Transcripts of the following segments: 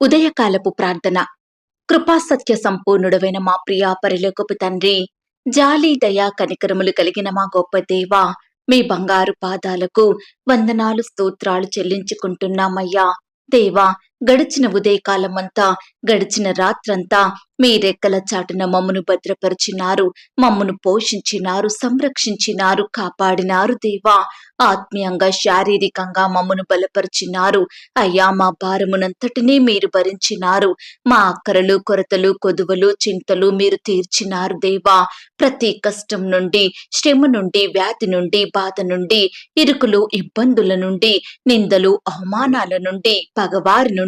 ఉదయకాలపు ప్రార్థన. కృపా సత్య సంపూర్ణుడమైన మా ప్రియా పరిలోకపు తండ్రి జాలి దయా కనికరములు కలిగిన మా గొప్ప దేవ మీ బంగారు పాదాలకు వందనాలు స్తోత్రాలు చెల్లించుకుంటున్నామయ్యా. దేవా గడిచిన ఉదయకాలమంతా గడిచిన రాత్రంతా మీ రెక్కల చాటున మమ్మను భద్రపరిచినారు మమ్మను పోషించినారు సంరక్షించినారు కాపాడినారు దేవా. ఆత్మీయంగా శారీరకంగా మమ్మను బలపరిచినారు. అయ్యా మా భారమునంతటినీ మీరు భరించినారు. మా అక్కరలు కొరతలు కొదువలు చింతలు మీరు తీర్చినారు దేవా. ప్రతి కష్టం నుండి శ్రమ నుండి వ్యాధి నుండి బాధ నుండి ఇరుకులు ఇబ్బందుల నుండి నిందలు అవమానాల నుండి పగవారి నుండి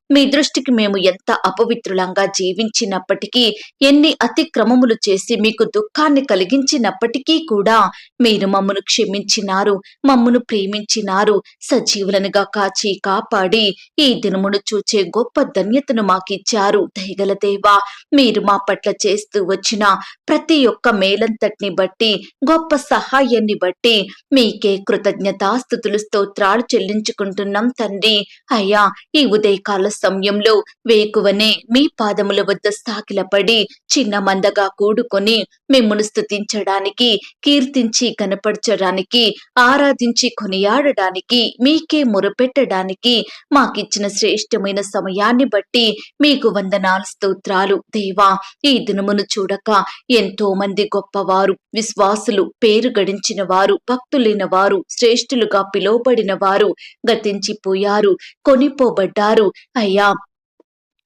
మీ దృష్టికి మేము ఎంత అపవిత్రులంగా జీవించినప్పటికీ ఎన్ని అతిక్రమములు చేసి మీకు దుఃఖాన్ని కలిగించినప్పటికీ కూడా మీరు మమ్మను క్షమించినారు మమ్మను ప్రేమించినారు సజీవులనుగా కాచి కాపాడి ఈ దినమును చూచే గొప్ప ధన్యతను మాకిచ్చారు. దయగల దేవా మీరు మా పట్ల చేస్తూ వచ్చిన ప్రతి ఒక్క మేలంతటిని బట్టి గొప్ప సహాయాన్ని బట్టి మీకే కృతజ్ఞతాస్థుతులు స్తోత్రాలు చెల్లించుకుంటున్నాం తండ్రి. అయ్యా ఈ ఉదయకాల సమయంలో వేకువనే మీ పాదముల వద్ద స్థాకిలపడి చిన్న మందగా కూడుకొని మిమ్మను స్తుతించడానికి కీర్తించి కనపరచడానికి ఆరాధించి కొనియాడడానికి మీకే మొరపెట్టడానికి మాకిచ్చిన శ్రేష్టమైన సమయాన్ని బట్టి మీకు వందనాలు స్తోత్రాలు. దేవా ఈ దినమును చూడక ఎంతో మంది గొప్పవారు విశ్వాసులు పేరు గడించిన వారు భక్తులైన వారు శ్రేష్ఠులుగా పిలువబడిన వారు గతించిపోయారు కొనిపోబడ్డారు. అయ్యా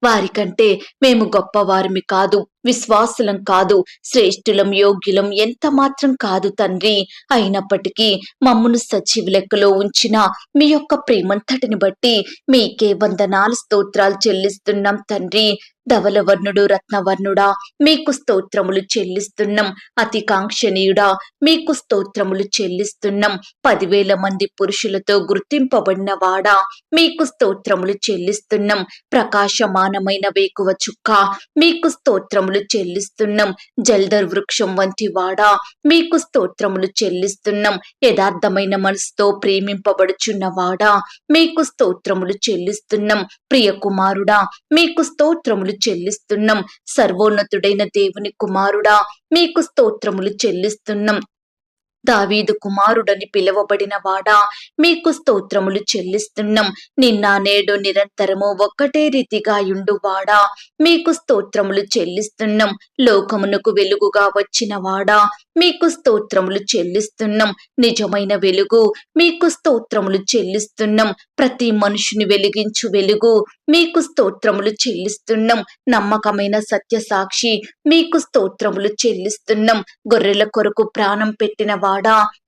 వారికంటే మేము గొప్పవారిమి కాదు విశ్వాసులం కాదు శ్రేష్ఠులం యోగ్యులం ఎంత మాత్రం కాదు తండ్రి. అయినప్పటికీ మమ్మను సజీవ లెక్కలో ఉంచిన మీ యొక్క ప్రేమంతటిని బట్టి మీకే వందనాలు స్తోత్రాలు చెల్లిస్తున్నాం తండ్రి. ధవలవర్ణుడు రత్నవర్ణుడా మీకు స్తోత్రములు చెల్లిస్తున్నాం. అతి కాంక్షణీయుడా మీకు స్తోత్రములు చెల్లిస్తున్నాం. పదివేల మంది పురుషులతో గుర్తింపబడిన వాడా మీకు స్తోత్రములు చెల్లిస్తున్నాం. ప్రకాశమానమైన వేకువ చుక్క మీకు స్తోత్రములు చెల్లిస్తున్నాం. జల్దర్ వృక్షం వంటి వాడా మీకు స్తోత్రములు చెల్లిస్తున్నాం. యథార్థమైన మనసుతో ప్రేమింపబడుచున్న వాడా మీకు స్తోత్రములు చెల్లిస్తున్నాం. ప్రియ కుమారుడా మీకు స్తోత్రములు చెల్లిస్తున్నాం. సర్వోన్నతుడైన దేవుని కుమారుడా మీకు స్తోత్రములు చెల్లిస్తున్నాం. దావీదు కుమారుడని పిలువబడిన వాడా? మీకు స్తోత్రములు చెల్లిస్తున్నాం. నిన్న నేడు నిరంతరము ఒక్కటే రీతిగా వాడా? మీకు స్తోత్రములు చెల్లిస్తున్నాం. లోకమునకు వెలుగుగా వచ్చిన వాడా? మీకు స్తోత్రములు చెల్లిస్తున్నాం. నిజమైన వెలుగు మీకు స్తోత్రములు చెల్లిస్తున్నాం. ప్రతి మనుషుని వెలిగించు వెలుగు మీకు స్తోత్రములు చెల్లిస్తున్నాం. నమ్మకమైన సత్య సాక్షి మీకు స్తోత్రములు చెల్లిస్తున్నాం. గొర్రెల కొరకు ప్రాణం పెట్టిన వాడు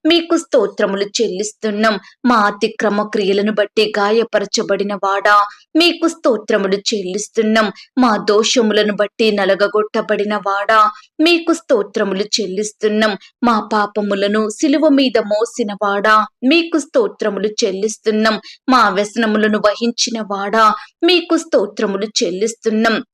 మీకు స్తోత్రములు చెల్లిస్తున్నాం. మా అతిక్రమ క్రియలను బట్టి గాయపరచబడిన వాడా. మీకు స్తోత్రములు చెల్లిస్తున్నాం. మా దోషములను బట్టి నలగగొట్టబడిన వాడా. మీకు స్తోత్రములు చెల్లిస్తున్నాం. మా పాపములను సిలువ మీద మోసిన వాడా. మీకు స్తోత్రములు చెల్లిస్తున్నాం. మా వ్యసనములను వహించిన వాడా. మీకు స్తోత్రములు చెల్లిస్తున్నాం.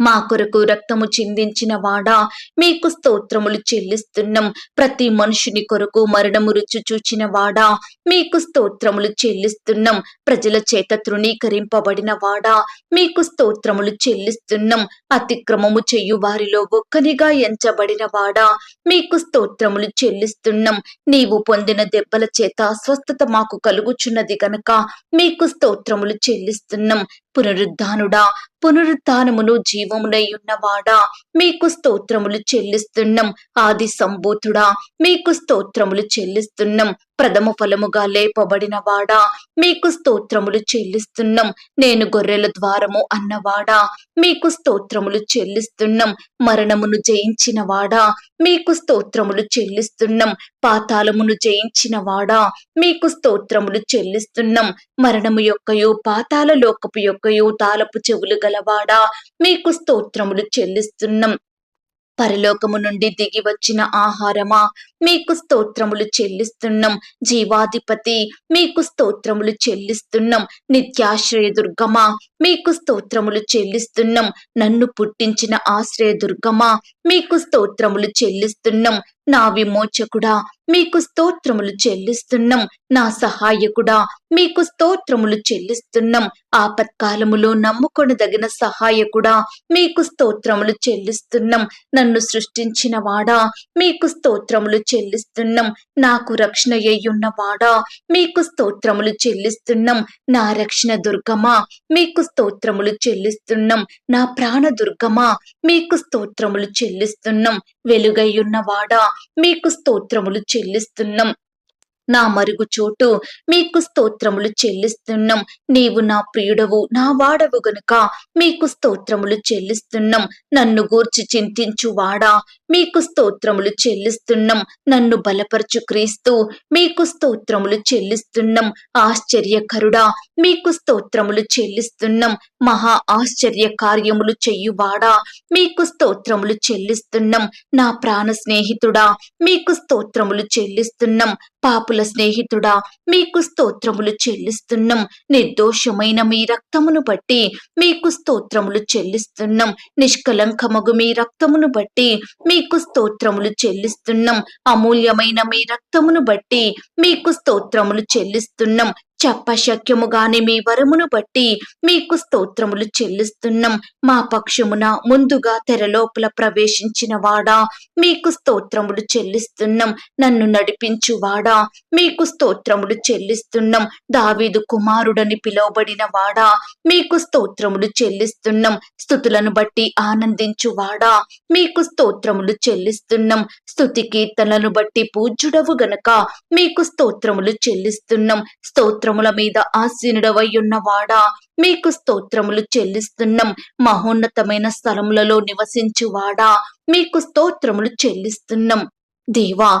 మా కొరకు రక్తము చిందించిన వాడా మీకు స్తోత్రములు చెల్లిస్తున్నాం. ప్రతి మనుషుని కొరకు మరణము రుచి చూచిన వాడా మీకు స్తోత్రములు చెల్లిస్తున్నాం. ప్రజల చేత తృణీకరింపబడిన వాడా మీకు స్తోత్రములు చెల్లిస్తున్నాం. అతిక్రమము చెయ్యు వారిలో ఒక్కనిగా ఎంచబడిన వాడా మీకు స్తోత్రములు చెల్లిస్తున్నాం. నీవు పొందిన దెబ్బల చేత అస్వస్థత మాకు కలుగుచున్నది గనక మీకు స్తోత్రములు చెల్లిస్తున్నాం. పునరుద్ధానుడా పునరుద్ధానమును జీవమునై ఉన్నవాడా. మీకు స్తోత్రములు చెల్లిస్తున్నాం ఆది సంబూతుడా. మీకు స్తోత్రములు చెల్లిస్తున్నాం ప్రథమ ఫలముగా లేపబడిన వాడా? మీకు స్తోత్రములు చెల్లిస్తున్నాం. నేను గొర్రెల ద్వారము అన్నవాడా? మీకు స్తోత్రములు చెల్లిస్తున్నాం. మరణమును జయించిన వాడా? మీకు స్తోత్రములు చెల్లిస్తున్నాం. పాతాళమును జయించిన వాడా? మీకు స్తోత్రములు చెల్లిస్తున్నాం. మరణము యొక్కయు పాతాల లోకపు యొక్కయు తాలపు చెవులు గలవాడా? మీకు స్తోత్రములు చెల్లిస్తున్నాం. పరలోకము నుండి దిగి వచ్చిన ఆహారమా? మీకు స్తోత్రములు చెల్లిస్తున్నాం. జీవాధిపతి మీకు స్తోత్రములు చెల్లిస్తున్నాం. నిత్యాశ్రయ దుర్గమా? మీకు స్తోత్రములు చెల్లిస్తున్నాం. నన్ను పుట్టించిన ఆశ్రయ దుర్గమా? మీకు స్తోత్రములు చెల్లిస్తున్నాం. నా విమోచకుడా మీకు స్తోత్రములు చెల్లిస్తున్నాం. నా సహాయకుడా మీకు స్తోత్రములు చెల్లిస్తున్నాం. ఆపత్కాలములో నమ్ముకొనదగిన సహాయకుడా మీకు స్తోత్రములు చెల్లిస్తున్నాం. నన్ను సృష్టించిన వాడా మీకు స్తోత్రములు చెల్లిస్తున్నాం. నాకు రక్షణ అయ్యున్న వాడా మీకు స్తోత్రములు చెల్లిస్తున్నాం. నా రక్షణ దుర్గమా మీకు స్తోత్రములు చెల్లిస్తున్నాం. నా ప్రాణ దుర్గమా మీకు స్తోత్రములు చెల్లిస్తున్నాం. వెలుగయ్యున్న వాడా మీకు స్తోత్రములు చెల్లిస్తున్నాం. నా మరుగు చోటు మీకు స్తోత్రములు చెల్లిస్తున్నాం. నీవు నా ప్రియుడవు నా వాడవు గనుక మీకు స్తోత్రములు చెల్లిస్తున్నాం. నన్ను గూర్చి చింతించు వాడా మీకు స్తోత్రములు చెల్లిస్తున్నాం. నన్ను బలపరచు క్రీస్తు మీకు స్తోత్రములు చెల్లిస్తున్నాం. ఆశ్చర్యకరుడా మీకు స్తోత్రములు చెల్లిస్తున్నాం. మహా ఆశ్చర్య కార్యములు చెయ్యువాడా మీకు స్తోత్రములు చెల్లిస్తున్నాం. నా ప్రాణ స్నేహితుడా మీకు స్తోత్రములు చెల్లిస్తున్నాం. పాపుల స్నేహితుడా మీకు స్తోత్రములు చెల్లిస్తున్నాం. నిర్దోషమైన మీ రక్తమును బట్టి మీకు స్తోత్రములు చెల్లిస్తున్నాం. నిష్కలంకమగు మీ రక్తమును బట్టి మీ మీకు స్తోత్రములు చెల్లిస్తున్నాం. అమూల్యమైన మీ రక్తమును బట్టి మీకు స్తోత్రములు చెల్లిస్తున్నాం. చెప్పశక్యముగాని మీ వరమును బట్టి మీకు స్తోత్రములు చెల్లిస్తున్నాం. మా పక్షమున ముందుగా తెరలోపల ప్రవేశించిన వాడా మీకు స్తోత్రములు చెల్లిస్తున్నాం. నన్ను నడిపించు వాడా మీకు స్తోత్రములు చెల్లిస్తున్నాం. దావీదు కుమారుడని పిలువబడిన వాడా మీకు స్తోత్రములు చెల్లిస్తున్నాం. స్థుతులను బట్టి ఆనందించు వాడా మీకు స్తోత్రములు చెల్లిస్తున్నాం. స్థుతి కీర్తనలను బట్టి పూజ్యుడవు గనక మీకు స్తోత్రములు చెల్లిస్తున్నాం. స్తోత్రముల మీద ఆసీనుడవై ఉన్నవాడా మీకు స్తోత్రములు చెల్లిస్తున్నాం. మహోన్నతమైన స్థలములలో నివసించువాడా? మీకు స్తోత్రములు చెల్లిస్తున్నాం. దేవా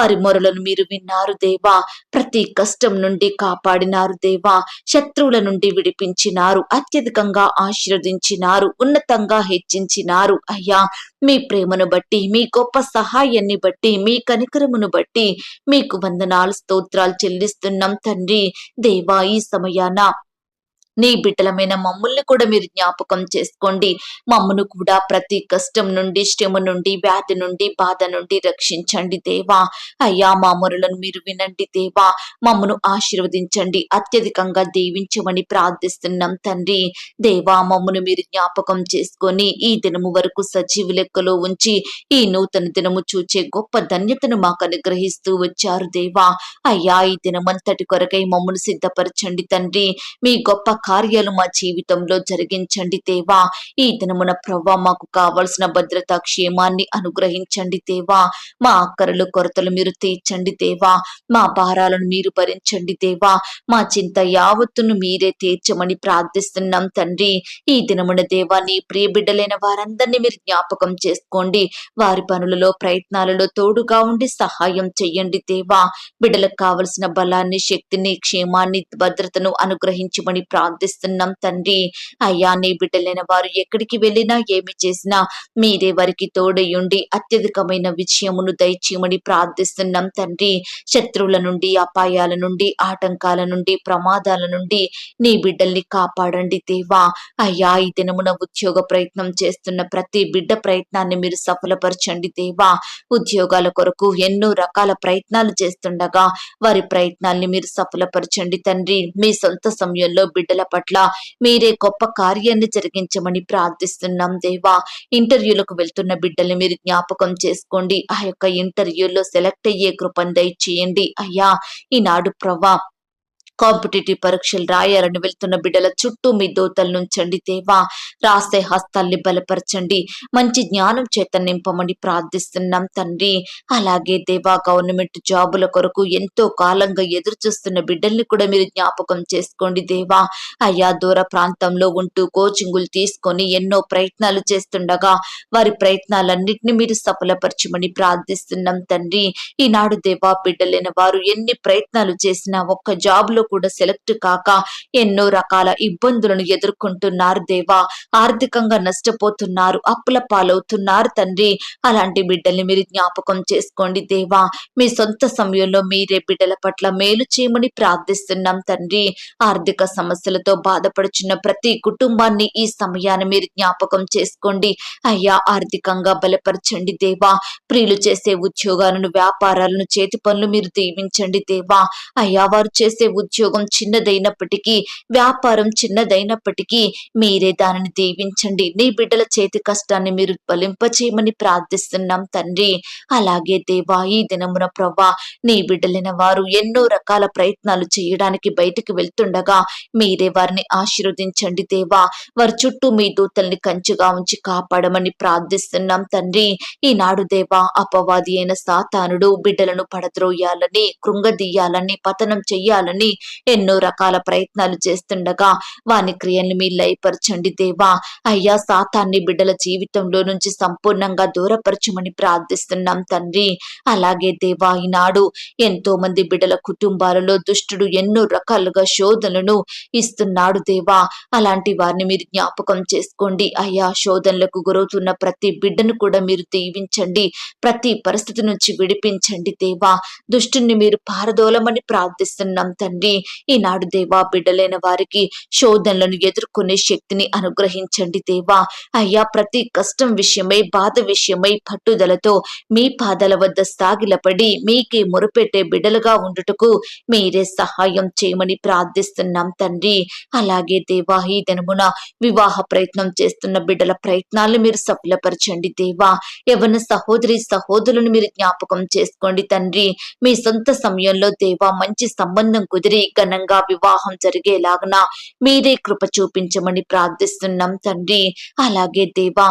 వారి మొరలను మీరు విన్నారు దేవా. ప్రతి కష్టం నుండి కాపాడినారు దేవా. శత్రువుల నుండి విడిపించినారు. అత్యధికంగా ఆశీర్వదించినారు. ఉన్నతంగా హెచ్చించినారు. అయ్యా మీ ప్రేమను బట్టి మీ గొప్ప సహాయాన్ని బట్టి మీ కనికరమును బట్టి మీకు వందనాలు స్తోత్రాలు చెల్లిస్తున్నాం తండ్రి. దేవా ఈ సమయాన నీ బిడ్డలమైన మమ్మల్ని కూడా మీరు జ్ఞాపకం చేసుకోండి. మమ్మను కూడా ప్రతి కష్టం నుండి శ్రమ నుండి వ్యాధి నుండి బాధ నుండి రక్షించండి దేవా. అయ్యా మా మొరలను మీరు వినండి దేవా. మమ్మను ఆశీర్వదించండి. అత్యధికంగా దీవించమని ప్రార్థిస్తున్నాం తండ్రి. దేవా మమ్మను మీరు జ్ఞాపకం చేసుకొని ఈ దినము వరకు సజీవ లెక్కలో ఉంచి ఈ నూతన దినము చూచే గొప్ప ధన్యతను మాకు అనుగ్రహిస్తూ వచ్చారు దేవా. అయ్యా ఈ దినమంతటి కొరకై మమ్మను సిద్ధపరచండి తండ్రి. మీ గొప్ప కార్యాలు మా జీవితంలో జరిగించండి దేవా. ఈ దినమున ప్రవ్వా మాకు కావలసిన భద్రత క్షేమాన్ని అనుగ్రహించండి దేవా. మా అక్కరలు కొరతలు మీరు తీర్చండి దేవా. మా భారాలను మీరు భరించండి దేవా. మా చింత యావత్తును మీరే తీర్చమని ప్రార్థిస్తున్నాం తండ్రి. ఈ దినమున దేవా నీ ప్రియ బిడ్డలైన వారందరినీ మీరు జ్ఞాపకం చేసుకోండి. వారి పనులలో ప్రయత్నాలలో తోడుగా ఉండి సహాయం చెయ్యండి దేవా. బిడ్డలకు కావలసిన బలాన్ని శక్తిని క్షేమాన్ని భద్రతను అనుగ్రహించమని ప్రార్థి ప్రార్థిస్తున్నాం తండ్రి. అయ్యా నీ బిడ్డలైన వారు ఎక్కడికి వెళ్ళినా ఏమి చేసినా మీరే వారికి తోడయుండి అత్యధికమైన విజయమును దయచేయమని ప్రార్థిస్తున్నాం తండ్రి. శత్రువుల నుండి అపాయాల నుండి ఆటంకాల నుండి ప్రమాదాల నుండి నీ బిడ్డల్ని కాపాడండి దేవా. అయ్యా ఈ దినమున ఉద్యోగ ప్రయత్నం చేస్తున్న ప్రతి బిడ్డ ప్రయత్నాన్ని మీరు సఫలపరచండి దేవా. ఉద్యోగాల కొరకు ఎన్నో రకాల ప్రయత్నాలు చేస్తుండగా వారి ప్రయత్నాల్ని మీరు సఫలపరచండి తండ్రి. మీ సొంత సమయంలో బిడ్డల పట్ల మీరే గొప్ప కార్యాన్ని జరిగించమని ప్రార్థిస్తున్నాం దేవా. ఇంటర్వ్యూలకు వెళ్తున్న బిడ్డల్ని మీరు జ్ఞాపకం చేసుకోండి. ఆ యొక్క ఇంటర్వ్యూలో సెలెక్ట్ అయ్యే కృపను దయచేయండి. అయ్యా ఈనాడు ప్రభా కాంపిటేటివ్ పరీక్షలు రాయాలని వెళ్తున్న బిడ్డల చుట్టూ మీ దోతలు నుంచండి దేవా రాసే హస్తాల్ని బలపరచండి. మంచి జ్ఞానం చేత నింపమని ప్రార్థిస్తున్నాం తండ్రి. అలాగే దేవా గవర్నమెంట్ జాబుల కొరకు ఎంతో కాలంగా ఎదురు చూస్తున్న బిడ్డల్ని కూడా మీరు జ్ఞాపకం చేసుకోండి దేవా. అయ్యా దూర ప్రాంతంలో ఉంటూ కోచింగులు తీసుకొని ఎన్నో ప్రయత్నాలు చేస్తుండగా వారి ప్రయత్నాలన్నింటినీ మీరు సఫలపరచమని ప్రార్థిస్తున్నాం తండ్రి. ఈనాడు దేవా బిడ్డలైన వారు ఎన్ని ప్రయత్నాలు చేసినా ఒక్క జాబ్లో కూడా సెలెక్ట్ కాక ఎన్నో రకాల ఇబ్బందులను ఎదుర్కొంటున్నారు దేవా. ఆర్థికంగా నష్టపోతున్నారు అప్పుల పాలవుతున్నారు తండ్రి. అలాంటి బిడ్డల్ని మీరు జ్ఞాపకం చేసుకోండి దేవా. మీ సొంత సమయంలో మీరే బిడ్డల పట్ల మేలు చేయమని ప్రార్థిస్తున్నాం తండ్రి. ఆర్థిక సమస్యలతో బాధపడుచున్న ప్రతి కుటుంబాన్ని ఈ సమయాన్ని మీరు జ్ఞాపకం చేసుకోండి. అయ్యా ఆర్థికంగా బలపరచండి దేవా. ప్రియులు చేసే ఉద్యోగాలను వ్యాపారాలను చేతి పనులు మీరు దీవించండి దేవా. అయ్యా వారు చేసే ఉద్యోగం ఉద్యోగం చిన్నదైనప్పటికీ వ్యాపారం చిన్నదైనప్పటికీ మీరే దానిని దీవించండి. నీ బిడ్డల చేతి కష్టాన్ని మీరు ఫలింపచేయమని ప్రార్థిస్తున్నాం తండ్రి. అలాగే దేవా ఈ దినమున ప్రభా నీ బిడ్డలైన వారు ఎన్నో రకాల ప్రయత్నాలు చేయడానికి బయటికి వెళ్తుండగా మీరే వారిని ఆశీర్వదించండి దేవా. వారి చుట్టూ మీ దూతల్ని కంచుగా ఉంచి కాపాడమని ప్రార్థిస్తున్నాం తండ్రి. ఈనాడు దేవా అపవాది అయిన సాతానుడు బిడ్డలను పడద్రోయాలని కృంగదీయాలని పతనం చెయ్యాలని ఎన్నో రకాల ప్రయత్నాలు చేస్తుండగా వాని క్రియల్ని మీ లయపరచండి దేవా. అయ్యా సాతాన్ని బిడ్డల జీవితంలో నుంచి సంపూర్ణంగా దూరపరచమని ప్రార్థిస్తున్నాం తండ్రి. అలాగే దేవా ఈనాడు ఎంతో మంది బిడ్డల కుటుంబాలలో దుష్టుడు ఎన్నో రకాలుగా శోధనలను ఇస్తున్నాడు దేవా. అలాంటి వారిని మీరు జ్ఞాపకం చేసుకోండి. అయ్యా శోధనలకు గురవుతున్న ప్రతి బిడ్డను కూడా మీరు దీవించండి. ప్రతి పరిస్థితి నుంచి విడిపించండి దేవా. దుష్టుని మీరు పారదోలమని ప్రార్థిస్తున్నాం తండ్రి. ఈనాడు దేవా బిడ్డలైన వారికి శోధనలను ఎదుర్కొనే శక్తిని అనుగ్రహించండి దేవా. అయ్యా ప్రతి కష్టం విషయమై బాధ విషయమై పట్టుదలతో మీ పాదాల వద్ద సాగిలపడి మీకే మొరుపెట్టే బిడ్డలుగా ఉండుటకు మీరే సహాయం చేయమని ప్రార్థిస్తున్నాం తండ్రి. అలాగే దేవా ఈ దినమున వివాహ ప్రయత్నం చేస్తున్న బిడ్డల ప్రయత్నాలను మీరు సఫలపరచండి దేవా. ఎవరిన సహోదరి సహోదరులను మీరు జ్ఞాపకం చేసుకోండి తండ్రి. మీ సొంత సమయంలో దేవా మంచి సంబంధం కుదిరి ఘనంగా వివాహం జరిగేలాగన మీరే కృప చూపించమని ప్రార్థిస్తున్నాం తండ్రి. అలాగే దేవా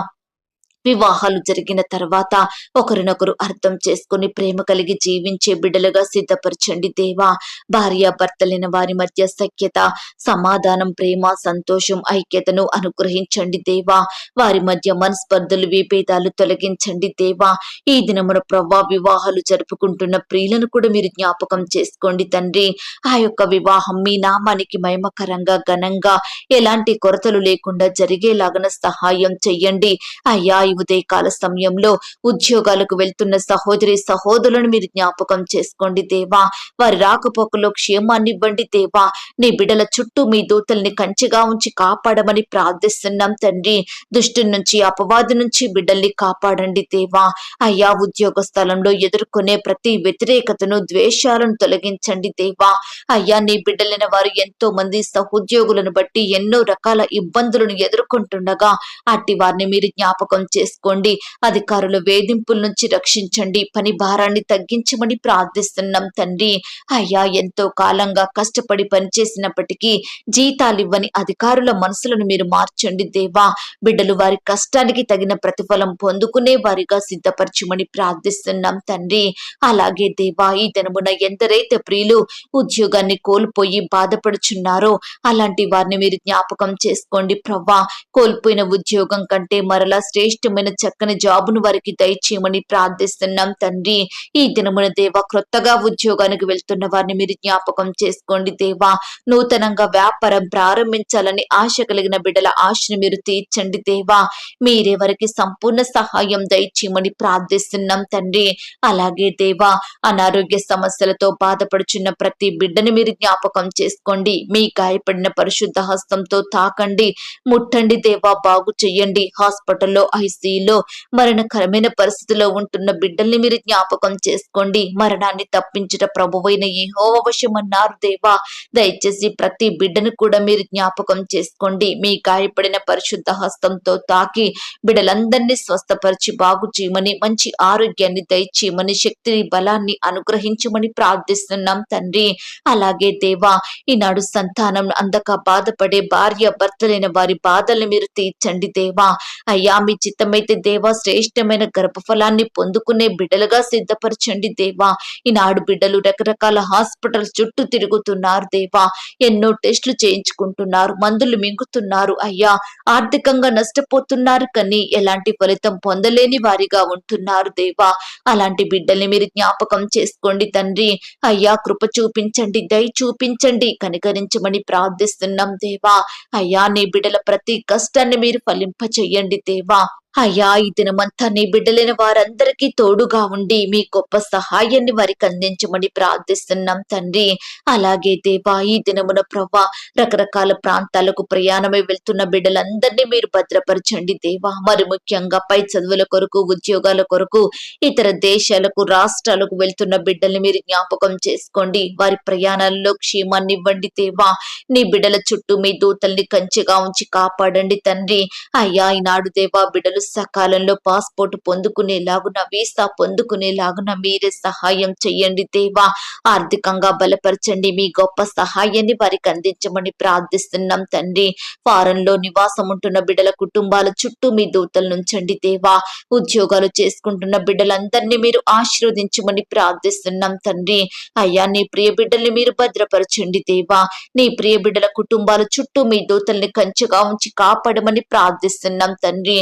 వివాహాలు జరిగిన తర్వాత ఒకరినొకరు అర్థం చేసుకుని ప్రేమ కలిగి జీవించే బిడ్డలుగా సిద్ధపరచండి దేవా. భార్య భర్తలైన వారి మధ్య సఖ్యత సమాధానం ప్రేమ సంతోషం ఐక్యతను అనుగ్రహించండి దేవా. వారి మధ్య మనస్పర్ధలు విభేదాలు తొలగించండి దేవా. ఈ దినమున ప్రవ్వా వివాహాలు జరుపుకుంటున్న ప్రియులను కూడా మీరు జ్ఞాపకం చేసుకోండి తండ్రి. ఆ యొక్క వివాహం మీ నామానికి మహిమకరంగా ఘనంగా ఎలాంటి కొరతలు లేకుండా జరిగేలాగన సహాయం చెయ్యండి. అయ్యా ఉదయ కాల సమయంలో ఉద్యోగాలకు వెళ్తున్న సహోదరి సహోదరులను మీరు జ్ఞాపకం చేసుకోండి దేవా. వారి రాకపోకలో క్షేమాన్ని ఇవ్వండి దేవా. నీ బిడ్డల చుట్టూ మీ దూతల్ని కంచిగా ఉంచి కాపాడమని ప్రార్థిస్తున్నాం తండ్రి. దుష్టి నుంచి అపవాది నుంచి బిడ్డల్ని కాపాడండి దేవా. అయ్యా ఉద్యోగ స్థలంలో ఎదుర్కొనే ప్రతి వ్యతిరేకతను ద్వేషాలను తొలగించండి దేవా. అయ్యా నీ బిడ్డలైన వారు ఎంతో మంది సహోద్యోగులను బట్టి ఎన్నో రకాల ఇబ్బందులను ఎదుర్కొంటుండగా అట్టి వారిని మీరు జ్ఞాపకం చేసుకోండి. అధికారుల వేధింపుల నుంచి రక్షించండి. పని భారాన్ని తగ్గించమని ప్రార్థిస్తున్నాం తండ్రి. అయ్యా ఎంతో కాలంగా కష్టపడి పనిచేసినప్పటికీ జీతాలు ఇవ్వని అధికారుల మనసులను మీరు మార్చండి దేవా. బిడ్డలు వారి కష్టానికి తగిన ప్రతిఫలం పొందుకునే వారిగా సిద్ధపరచమని ప్రార్థిస్తున్నాం తండ్రి. అలాగే దేవా ఈ దినమున ఎందరైతే ప్రియులు ఉద్యోగాన్ని కోల్పోయి బాధపడుచున్నారో అలాంటి వారిని మీరు జ్ఞాపకం చేసుకోండి. ప్రవ్వా కోల్పోయిన ఉద్యోగం కంటే మరలా శ్రేష్ఠ శ్రేష్టమైన చక్కని జాబును వారికి దయచేయమని ప్రార్థిస్తున్నాం తండ్రి. ఈ దినమున దేవ క్రొత్తగా ఉద్యోగానికి వెళ్తున్న వారిని మీరు జ్ఞాపకం చేసుకోండి దేవా. నూతనంగా వ్యాపారం ప్రారంభించాలని ఆశ కలిగిన బిడ్డల ఆశను మీరు తీర్చండి దేవా. మీరే వారికి సంపూర్ణ సహాయం దయచేయమని ప్రార్థిస్తున్నాం తండ్రి. అలాగే దేవా అనారోగ్య సమస్యలతో బాధపడుచున్న ప్రతి బిడ్డని మీరు జ్ఞాపకం చేసుకోండి. మీ గాయపడిన పరిశుద్ధ హస్తంతో తాకండి. ముట్టండి దేవా బాగు చెయ్యండి. హాస్పిటల్లో ఐసీలో మరణకరమైన పరిస్థితిలో ఉంటున్న బిడ్డల్ని మీరు జ్ఞాపకం చేసుకోండి. మరణాన్ని తప్పించుట ప్రభువైన యెహోవా వశమన్నారు దేవా. దయచేసి ప్రతి బిడ్డను కూడా మీరు జ్ఞాపకం చేసుకోండి. మీ గాయపడిన పరిశుద్ధ హస్తంతో తాకి బిడ్డలందరినీ స్వస్థపరిచి బాగు చేయమని మంచి ఆరోగ్యాన్ని దయచేయమని శక్తిని బలాన్ని అనుగ్రహించమని ప్రార్థిస్తున్నాం తండ్రి. అలాగే దేవా ఈనాడు సంతానం అందక బాధపడే భార్య భర్తలైన వారి బాధల్ని మీరు తీర్చండి దేవా. అయ్యా మీ చిత్తమైతే దేవా శ్రేష్టమైన గర్భఫలాన్ని పొందుకునే బిడ్డలుగా సిద్ధపరచండి దేవా. ఈనాడు బిడ్డలు రకరకాల హాస్పిటల్ చుట్టూ తిరుగుతున్నారు దేవా. ఎన్నో టెస్టులు చేయించుకుంటున్నారు మందులు మింగుతున్నారు. అయ్యా ఆర్థికంగా నష్టపోతున్నారు కానీ ఎలాంటి ఫలితం పొందలేని వారిగా ఉంటున్నారు దేవా. అలాంటి బిడ్డల్ని మీరు జ్ఞాపకం చేసుకోండి తండ్రి. అయ్యా కృప చూపించండి దయ చూపించండి కనికరించమని ప్రార్థిస్తున్నాం దేవా. అయ్యా నీ బిడ్డల ప్రతి కష్టాన్ని మీరు ఫలింప చెయ్యండి దేవా. అయ్యా ఈ దినమంతా నీ బిడ్డలైన వారందరికీ తోడుగా ఉండి మీ గొప్ప సహాయాన్ని వారికి అందించమని ప్రార్థిస్తున్నాం తండ్రి. అలాగే దేవా ఈ దినమున ప్రభా రకరకాల ప్రాంతాలకు ప్రయాణమై వెళ్తున్న బిడ్డలందరినీ మీరు భద్రపరచండి దేవా. మరి ముఖ్యంగా పై చదువుల కొరకు ఉద్యోగాల కొరకు ఇతర దేశాలకు రాష్ట్రాలకు వెళ్తున్న బిడ్డల్ని మీరు జ్ఞాపకం చేసుకోండి. వారి ప్రయాణాల్లో క్షేమాన్ని ఇవ్వండి దేవా. నీ బిడ్డల చుట్టూ మీ దూతల్ని కంచెగా ఉంచి కాపాడండి తండ్రి. అయ్యా ఈనాడు దేవా బిడ్డలు సకాలంలో పాస్పోర్ట్ పొందుకునేలాగున వీసా పొందుకునేలాగున మీరే సహాయం చెయ్యండి దేవా. ఆర్థికంగా బలపరచండి మీ గొప్ప సహాయాన్ని వారికి అందించమని ప్రార్థిస్తున్నాం తండ్రి. ఫారంలో నివాసం ఉంటున్న బిడ్డల కుటుంబాల చుట్టూ మీ దూతలు నుంచండి దేవా. ఉద్యోగాలు చేసుకుంటున్న బిడ్డలందరినీ మీరు ఆశీర్వదించమని ప్రార్థిస్తున్నాం తండ్రి. అయ్యా నీ ప్రియ బిడ్డల్ని మీరు భద్రపరచండి దేవా. నీ ప్రియ బిడ్డల కుటుంబాల చుట్టూ మీ దూతల్ని కంచెగా ఉంచి కాపాడమని ప్రార్థిస్తున్నాం తండ్రి.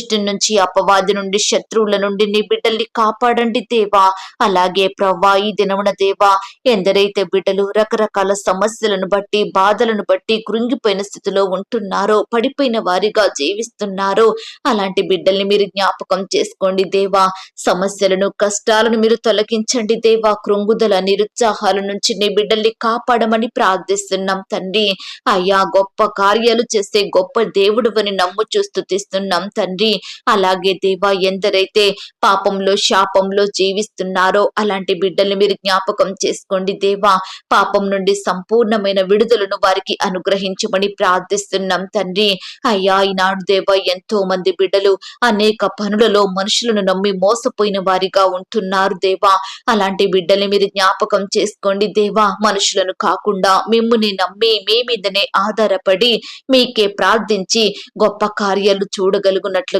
దుష్టు నుంచి అపవాది నుండి శత్రువుల నుండి నీ బిడ్డల్ని కాపాడండి దేవా. అలాగే ప్రవ్వా ఈ దినమున దేవా ఎందరైతే బిడ్డలు రకరకాల సమస్యలను బట్టి బాధలను బట్టి కృంగిపోయిన స్థితిలో ఉంటున్నారో పడిపోయిన వారిగా జీవిస్తున్నారో అలాంటి బిడ్డల్ని మీరు జ్ఞాపకం చేసుకోండి దేవా. సమస్యలను కష్టాలను మీరు తొలగించండి దేవా. కృంగుదల నిరుత్సాహాల నుంచి నీ బిడ్డల్ని కాపాడమని ప్రార్థిస్తున్నాం తండ్రి. అయ్యా గొప్ప కార్యాలు చేసే గొప్ప దేవుడు అని నమ్ము స్తుతిస్తున్నాం తండ్రి. అలాగే దేవా ఎందరైతే పాపంలో శాపంలో జీవిస్తున్నారో అలాంటి బిడ్డల్ని మీరు జ్ఞాపకం చేసుకోండి దేవా. పాపం నుండి సంపూర్ణమైన విడుదలను వారికి అనుగ్రహించమని ప్రార్థిస్తున్నాం తండ్రి. అయ్యా ఈనాడు దేవా ఎంతో మంది బిడ్డలు అనేక పనులలో మనుషులను నమ్మి మోసపోయిన వారిగా ఉంటున్నారు దేవా. అలాంటి బిడ్డల్ని మీరు జ్ఞాపకం చేసుకోండి దేవా. మనుషులను కాకుండా మిమ్ముని నమ్మి మీ మీదనే ఆధారపడి మీకే ప్రార్థించి గొప్ప కార్యాలు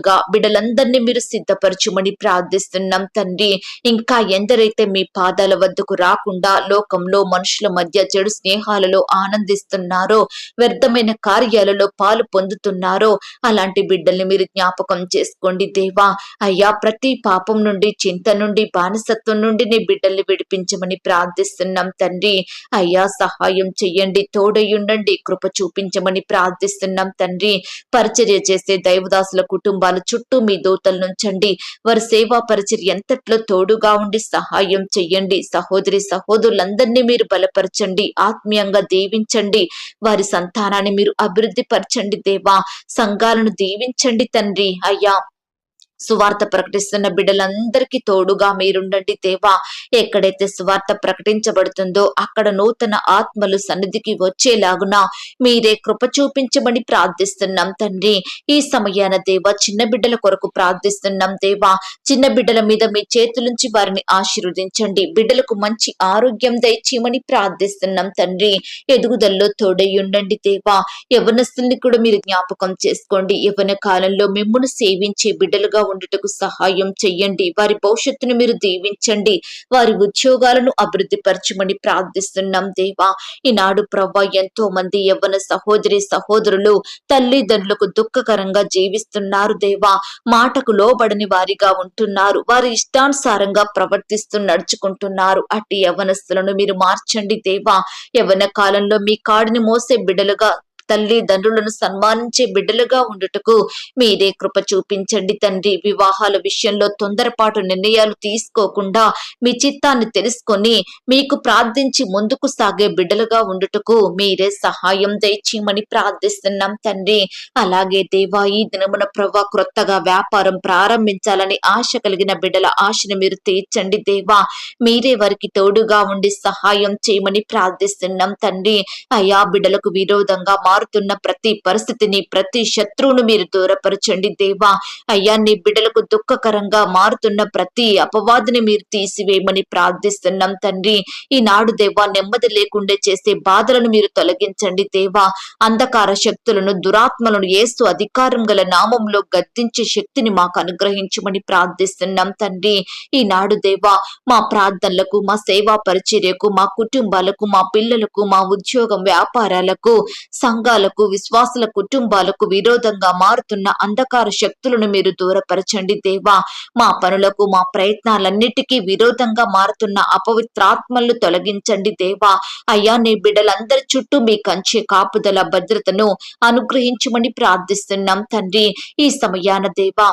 చూడగలుగునట్లుగా బిడ్డలందరినీ మీరు సిద్ధపరచుమని ప్రార్థిస్తున్నాం తండ్రి. ఇంకా ఎందరైతే మీ పాదాల వద్దకు రాకుండా లోకంలో మనుషుల మధ్య చెడు స్నేహాలలో ఆనందిస్తున్నారో వ్యర్థమైన కార్యాలలో పాలు పొందుతున్నారో అలాంటి బిడ్డల్ని మీరు జ్ఞాపకం చేసుకోండి దేవా. అయ్యా ప్రతి పాపం నుండి చింత నుండి బానిసత్వం నుండి నీ బిడ్డల్ని విడిపించమని ప్రార్థిస్తున్నాం తండ్రి. అయ్యా సహాయం చెయ్యండి తోడయ్యుండండి కృప చూపించమని ప్రార్థిస్తున్నాం తండ్రి. పరిచర్య చేసే దైవదాసుల కుటుంబాలు చుట్టూ మీ దూతలు నుంచండి. వారి సేవా పరిచర్య ఎంతట్లో తోడుగా ఉండి సహాయం చెయ్యండి సహోదరి సహోదరులందరినీ మీరు బలపరచండి. ఆత్మీయంగా దీవించండి. వారి సంతానాన్ని మీరు అభివృద్ధి పరచండి దేవా. సంఘాలను దీవించండి తండ్రి. అయ్యా సువార్త ప్రకటిస్తున్న బిడ్డలందరికీ తోడుగా మీరుండండి దేవా. ఎక్కడైతే సువార్త ప్రకటించబడుతుందో అక్కడ నూతన ఆత్మలు సన్నిధికి వచ్చేలాగున మీరే కృప చూపించమని ప్రార్థిస్తున్నాం తండ్రి. ఈ సమయాన దేవా చిన్న బిడ్డల కొరకు ప్రార్థిస్తున్నాం దేవా. చిన్న బిడ్డల మీద మీ చేతులుంచి వారిని ఆశీర్వదించండి. బిడ్డలకు మంచి ఆరోగ్యం దయచేయమని ప్రార్థిస్తున్నాం తండ్రి. ఎదుగుదలలో తోడై ఉండండి దేవా. యవనస్తుల్ని కూడా మీరు జ్ఞాపకం చేసుకోండి. యవన కాలంలో మిమ్మల్ని సేవించే బిడ్డలుగా ఉండుటకు సహాయం చెయ్యండి. వారి భవిష్యత్తును మీరు దీవించండి. వారి ఉద్యోగాలను అభివృద్ధి పరచమని ప్రార్థిస్తున్నాం దేవా. ఈనాడు ప్రవ్వ ఎంతో మంది యవ్వన సహోదరి సహోదరులు తల్లిదండ్రులకు దుఃఖకరంగా జీవిస్తున్నారు దేవా. మాటకు లోబడని వారిగా ఉంటున్నారు. వారి ఇష్టానుసారంగా ప్రవర్తిస్తూ నడుచుకుంటున్నారు. అట్టి యవనస్తులను మీరు మార్చండి దేవా. యవన కాలంలో మీ కాడిని మోసే బిడలుగా తల్లి తల్లిదండ్రులను సన్మానించే బిడ్డలుగా ఉండుటకు మీరే కృప చూపించండి తండ్రి. వివాహాల విషయంలో తొందరపాటు నిర్ణయాలు తీసుకోకుండా మీ చిత్తాన్ని తెలుసుకొని మీకు ప్రార్థించి ముందుకు సాగే బిడ్డలుగా ఉండుటకు మీరే సహాయం దయచేయమని ప్రార్థిస్తున్నాం తండ్రి. అలాగే దేవా ఈ దినమున ప్రభా క్రొత్తగా వ్యాపారం ప్రారంభించాలని ఆశ కలిగిన బిడ్డల ఆశను మీరు తీర్చండి దేవా. మీరే వారికి తోడుగా ఉండి సహాయం చేయమని ప్రార్థిస్తున్నాం తండ్రి. అయా బిడ్డలకు విరోధంగా మారుతున్న ప్రతి పరిస్థితిని ప్రతి శత్రువును మీరు దూరపరచండి దేవా. అయ్యా నీ బిడ్డలకు దుఃఖకరంగా మారుతున్న ప్రతి అపవాదిని మీరు తీసివేయమని ప్రార్థిస్తున్నాం తండ్రి. ఈనాడు దేవా నెమ్మది లేకుండా చేసే బాధలను మీరు తొలగించండి దేవా. అంధకార శక్తులను దురాత్మలను ఏస్తూ అధికారం గల నామంలో గద్దించే శక్తిని మాకు అనుగ్రహించమని ప్రార్థిస్తున్నాం తండ్రి. ఈనాడు దేవా మా ప్రార్థనలకు మా సేవా పరిచర్యకు మా కుటుంబాలకు మా పిల్లలకు మా ఉద్యోగం వ్యాపారాలకు సంఘాలకు విశ్వాసుల కుటుంబాలకు విరోధంగా మారుతున్న అంధకార శక్తులను మీరు దూరపరచండి దేవా. మా పనులకు మా ప్రయత్నాలన్నిటికీ విరోధంగా మారుతున్న అపవిత్రాత్మలను తొలగించండి దేవా. అయ్యా నీ బిడ్డలందరి చుట్టూ మీ కంచె కాపుదల భద్రతను అనుగ్రహించమని ప్రార్థిస్తున్నాం తండ్రి. ఈ సమయాన దేవా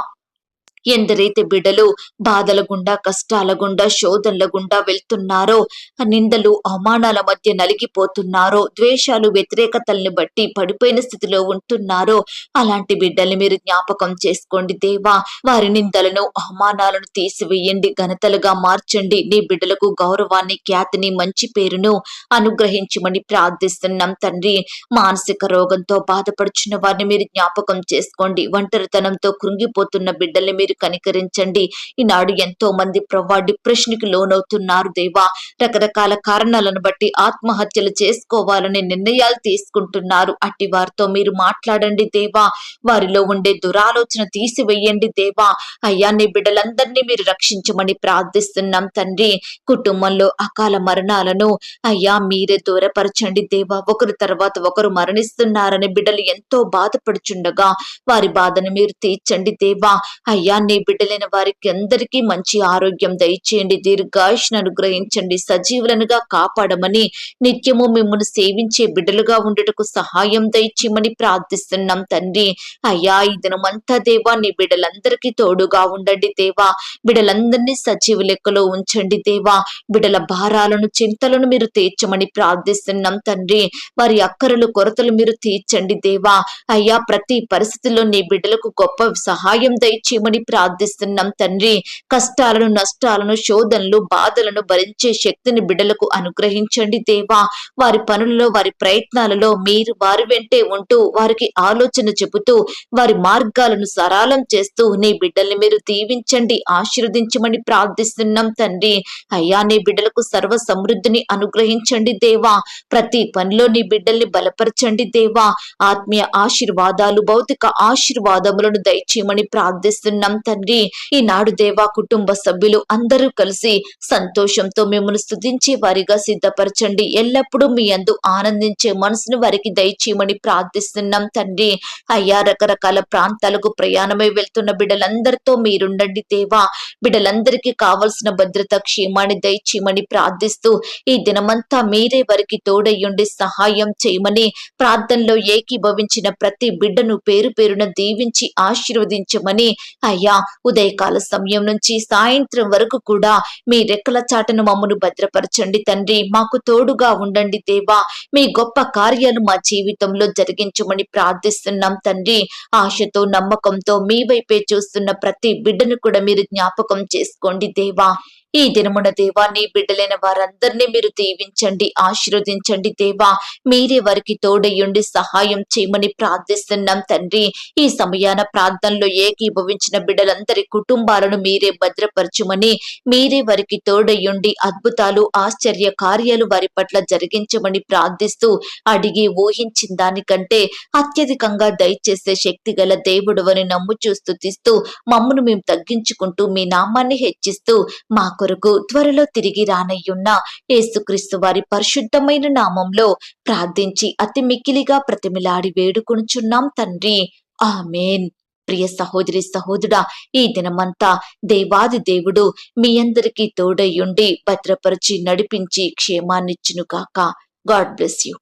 ఎందరైతే బిడ్డలు బాధల గుండా కష్టాల గుండా శోధనల గుండా వెళ్తున్నారో నిందలు అవమానాల మధ్య నలిగిపోతున్నారో ద్వేషాలు వ్యతిరేకతల్ని బట్టి పడిపోయిన స్థితిలో ఉంటున్నారో అలాంటి బిడ్డల్ని మీరు జ్ఞాపకం చేసుకోండి దేవా. వారి నిందలను అవమానాలను తీసివేయండి ఘనతలుగా మార్చండి. నీ బిడ్డలకు గౌరవాన్ని ఖ్యాతిని మంచి పేరును అనుగ్రహించమని ప్రార్థిస్తున్నాం తండ్రి. మానసిక రోగంతో బాధపడుచున్న వారిని మీరు జ్ఞాపకం చేసుకోండి. ఒంటరితనంతో కృంగిపోతున్న బిడ్డల్ని మీరు కనికరించండి. ఈనాడు ఎంతో మంది ప్రవ్వా డిప్రెషన్కి లోనవుతున్నారు దేవా. రకరకాల కారణాలను బట్టి ఆత్మహత్యలు చేసుకోవాలనే నిర్ణయాలు తీసుకుంటున్నారు. అట్టి వారితో మీరు మాట్లాడండి దేవా. వారిలో ఉండే దురాలోచన తీసివేయండి దేవా. అయ్యా నీ బిడ్డలందరినీ మీరు రక్షించమని ప్రార్థిస్తున్నాం తండ్రి. కుటుంబంలో అకాల మరణాలను అయ్యా మీరే దూరపరచండి దేవా. ఒకరి తర్వాత ఒకరు మరణిస్తున్నారని బిడ్డలు ఎంతో బాధపడుచుండగా వారి బాధను మీరు తీర్చండి దేవా. అయ్యా నీ బిడ్డలైన వారికి అందరికీ మంచి ఆరోగ్యం దయచేయండి దీర్ఘాయుష్ను అనుగ్రహించండి సజీవులనుగా కాపాడమని నిత్యము మిమ్మల్ని సేవించే బిడ్డలుగా ఉండటకు సహాయం దయచేయమని ప్రార్థిస్తున్నాం తండ్రి. అయ్యా ఈ దినమంతా దేవా నీ బిడ్డలందరికీ తోడుగా ఉండండి దేవా. బిడ్డలందరినీ సజీవ లెక్కలో ఉంచండి దేవా. బిడ్డల భారాలను చింతలను మీరు తీర్చమని ప్రార్థిస్తున్నాం తండ్రి. వారి అక్కరలు కొరతలు మీరు తీర్చండి దేవా. అయ్యా ప్రతి పరిస్థితిలో నీ బిడ్డలకు గొప్ప సహాయం దయచేయమని ప్రార్థిస్తున్నాం తండ్రి. కష్టాలను నష్టాలను శోధనలు బాధలను భరించే శక్తిని బిడ్డలకు అనుగ్రహించండి దేవా. వారి పనులలో వారి ప్రయత్నాలలో మీరు వారి వెంటే ఉంటూ వారికి ఆలోచన చెబుతూ వారి మార్గాలను సరళం చేస్తూ నీ బిడ్డల్ని మీరు దీవించండి ఆశీర్వదించమని ప్రార్థిస్తున్నాం తండ్రి. అయ్యా నీ బిడ్డలకు సర్వ సమృద్ధిని అనుగ్రహించండి దేవా. ప్రతి పనిలో నీ బిడ్డల్ని బలపరచండి దేవా. ఆత్మీయ ఆశీర్వాదాలు భౌతిక ఆశీర్వాదములను దయచేయమని ప్రార్థిస్తున్నాం తండ్రి. ఈనాడు దేవా కుటుంబ సభ్యులు అందరూ కలిసి సంతోషంతో మిమ్మల్ని స్థుతించే వారిగా సిద్ధపరచండి. ఎల్లప్పుడూ మీ అందు ఆనందించే మనసును వారికి దయచేయమని ప్రార్థిస్తున్నాం తండ్రి. అయ్యా రకరకాల ప్రాంతాలకు ప్రయాణమై వెళ్తున్న బిడ్డలందరితో మీరుండండి దేవా. బిడ్డలందరికీ కావలసిన భద్రత క్షేమాన్ని దయచేయమని ప్రార్థిస్తూ ఈ దినమంతా మీరే వారికి తోడయ్యుండి సహాయం చేయమని ప్రార్థనలో ఏకీభవించిన ప్రతి బిడ్డను పేరు పేరున దీవించి ఆశీర్వదించమని అయ్యా ఉదయకాల సమయం నుంచి సాయంత్రం వరకు కూడా మీ రెక్కల చాటను మమ్మను భద్రపరచండి తండ్రి. మాకు తోడుగా ఉండండి దేవా. మీ గొప్ప కార్యాలు మా జీవితంలో జరిగించమని ప్రార్థిస్తున్నాం తండ్రి. ఆశతో నమ్మకంతో మీ వైపే చూస్తున్న ప్రతి బిడ్డను కూడా మీరు జ్ఞాపకం చేసుకోండి దేవా. ఈ దినమున దేవా నీ బిడ్డలైన వారందరినీ మీరు దీవించండి ఆశీర్వదించండి దేవా. మీరే వారికి తోడయ్యుండి సహాయం చేయమని ప్రార్థిస్తున్నాం తండ్రి. ఈ సమయాన ప్రార్థనలో ఏకీభవించిన బిడ్డలందరి కుటుంబాలను మీరే భద్రపరచుమని మీరే వారికి తోడయ్యుండి అద్భుతాలు ఆశ్చర్య కార్యాలు వారి పట్ల జరిగించమని ప్రార్థిస్తూ అడిగి ఊహించిన దానికంటే అత్యధికంగా దయచేసే శక్తి గల దేవుడు అని నమ్ము చూస్తూ తీస్తూ మమ్మను మేము తగ్గించుకుంటూ మీ నామాన్ని హెచ్చిస్తూ మా కొరకు త్వరలో తిరిగి రానయ్యున్న యేసుక్రీస్తు వారి పరిశుద్ధమైన నామంలో ప్రార్థించి అతి మిక్కిలిగా ప్రతిమిలాడి వేడుకొనుచున్నాం తండ్రి. ఆమెన్. ప్రియ సహోదరి సహోదరుడా ఈ దినమంతా దేవాది దేవుడు మీ అందరికీ తోడయ్యుండి భద్రపరిచి నడిపించి క్షేమాన్నిచ్చును కాక గాడ్ బ్లెస్ యూ.